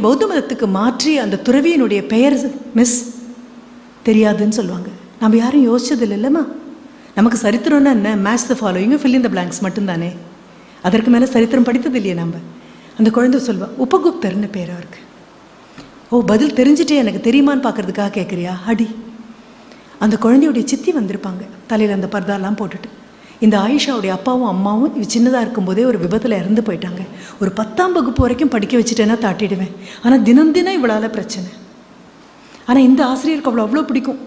பௌத்த மதத்துக்கு மாற்றி அந்த துறவியினுடைய பெயர் மிஸ் தெரியாதுன்னு சொல்லுவாங்க. நம்ம யாரும் யோசிச்சது இல்லைல்லம்மா நமக்கு சரித்திரம்னா என்ன? மேட்ச் த ஃபாலோயிங்கும் ஃபில் இன் த பிளாங்க்ஸ் மட்டும்தானே? அதற்கு மேலே சரித்திரம் படித்தது இல்லையே நம்ம. அந்த குழந்தை சொல்வா உபகுப்தர்னு பேர் அவருக்கு. ஓ பதில் தெரிஞ்சுட்டே எனக்கு தெரியுமான்னு பார்க்கறதுக்காக கேட்குறியா அடி. அந்த குழந்தையுடைய சித்தி வந்திருப்பாங்க. தலையில் அந்த பர்தாலாம் போட்டுட்டு. இந்த ஆயிஷாவுடைய அப்பாவும் அம்மாவும் இவ சின்னதாக இருக்கும்போதே ஒரு விபத்தில் இறந்து போயிட்டாங்க. ஒரு பத்தாம் வகுப்பு வரைக்கும் படிக்க வச்சுட்டேன்னா தாட்டிடுவேன். ஆனால் தினம் தினம் இவளால் பிரச்சனை. ஆனால் இந்த ஆசிரியருக்கு அவ்வளோ அவ்வளோ பிடிக்கும்.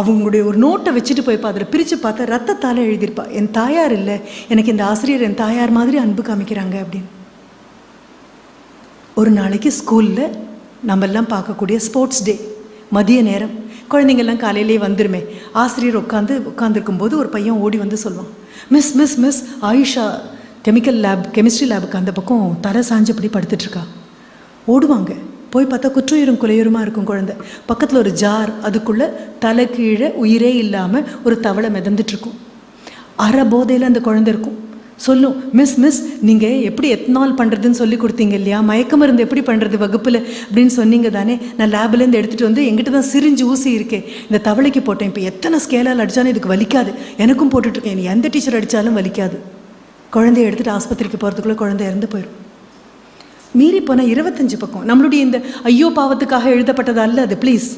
அவங்களுடைய ஒரு நோட்டை வச்சுட்டு போய் அதில் பிரித்து பார்த்தா ரத்தத்தால் எழுதியிருப்பா. என் தாயார் இல்லை. எனக்கு இந்த ஆசிரியர் என் தாயார் மாதிரி அன்பு காமிக்கிறாங்க அப்படின்னு. ஒரு நாளைக்கு ஸ்கூலில் நம்மெல்லாம் பார்க்கக்கூடிய ஸ்போர்ட்ஸ் டே மதிய நேரம். குழந்தைங்கள்லாம் காலையிலேயே வந்துருமே. ஆசிரியர் உட்காந்து உட்காந்துருக்கும் போது ஒரு பையன் ஓடி வந்து சொல்லுவான் miss miss miss Ayesha chemical lab chemistry லேபுக்கு அந்த பக்கம் தலை சாஞ்சபடி படுத்துட்ருக்கா. ஓடுவாங்க. போய் பார்த்தா குற்றுயிரும் குலையுருமா இருக்கும் குழந்தை. பக்கத்தில் ஒரு ஜார் அதுக்குள்ளே தலை கீழே உயிரே இல்லாமல் ஒரு தவளை மிதந்துட்டுருக்கும் அரை போதையில் அந்த குழந்தை இருக்கும். சொல்லும் மிஸ் மிஸ் நீங்கள் எப்படி எத்தனால் பண்ணுறதுன்னு சொல்லி கொடுத்தீங்க இல்லையா? மயக்க மருந்து எப்படி பண்ணுறது வகுப்பில்? அப்படின்னு சொன்னீங்க தானே. நான் லேப்லேருந்து எடுத்துகிட்டு வந்து எங்கிட்ட தான் சிரிஞ்சு ஊசி இருக்கேன் இந்த தவளைக்கு போட்டேன். இப்போ எத்தனை ஸ்கேலால் அடித்தாலும் இதுக்கு வலிக்காது. எனக்கும் போட்டுட்ருக்கேன் எந்த டீச்சர் அடித்தாலும் வலிக்காது. குழந்தைய எடுத்துகிட்டு ஆஸ்பத்திரிக்கு போகிறதுக்குள்ளே குழந்தை இறந்து போயிடும் மீறி போனால் இருபத்தஞ்சு பக்கம். நம்மளுடைய இந்த ஐயோ பாவத்துக்காக எழுதப்பட்டது அல்ல அது ப்ளீஸ்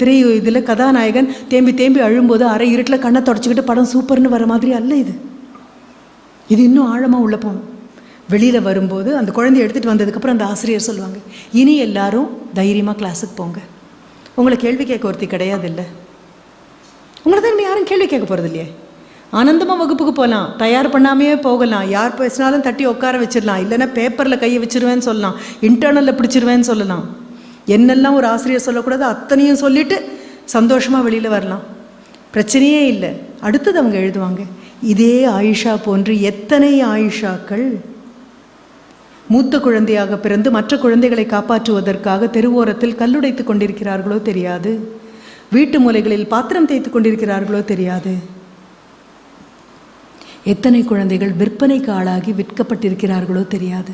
திரை இதில் கதாநாயகன் தேம்பி தேம்பி அழும்போது அரை இருட்டில் கண்ணை தொடச்சிக்கிட்டு படம் சூப்பர்னு வர மாதிரி அல்ல இது. இது இன்னும் ஆழமாக உள்ளே போகணும் வெளியில் வரும்போது அந்த குழந்தைய எடுத்துகிட்டு வந்ததுக்கப்புறம் அந்த ஆசிரியர் சொல்லுவாங்க இனி எல்லாரும் தைரியமாக கிளாஸுக்கு போங்க. உங்களை கேள்வி கேட்க ஒருத்தி கிடையாது இல்லை உங்களை தான் யாரும் கேள்வி கேட்க போகிறது இல்லையே. ஆனந்தமாக வகுப்புக்கு போகலாம் தயார் பண்ணாமையே போகலாம். யார் பேசினாலும் தட்டி உட்கார வச்சிடலாம். இல்லைன்னா பேப்பரில் கையை வச்சிருவேன்னு சொல்லலாம். இன்டர்னலில் பிடிச்சிருவேன்னு சொல்லலாம். என்னெல்லாம் ஒரு ஆசிரியர் சொல்லக்கூடாது அத்தனையும் சொல்லிட்டு சந்தோஷமாக வெளியில் வரலாம். பிரச்சனையே இல்லை. அடுத்தது அவங்க எழுதுவாங்க. இதே ஆயிஷா போன்று எத்தனை ஆயிஷாக்கள் மூத்த குழந்தையாக பிறந்து மற்ற குழந்தைகளை காப்பாற்றுவதற்காக தெருவோரத்தில் கல்லுடைத்து கொண்டிருக்கிறார்களோ தெரியாது. வீட்டு மூலைகளில் பாத்திரம் தேய்த்து கொண்டிருக்கிறார்களோ தெரியாது. எத்தனை குழந்தைகள் விற்பனைக்கு ஆளாகி விற்கப்பட்டிருக்கிறார்களோ தெரியாது.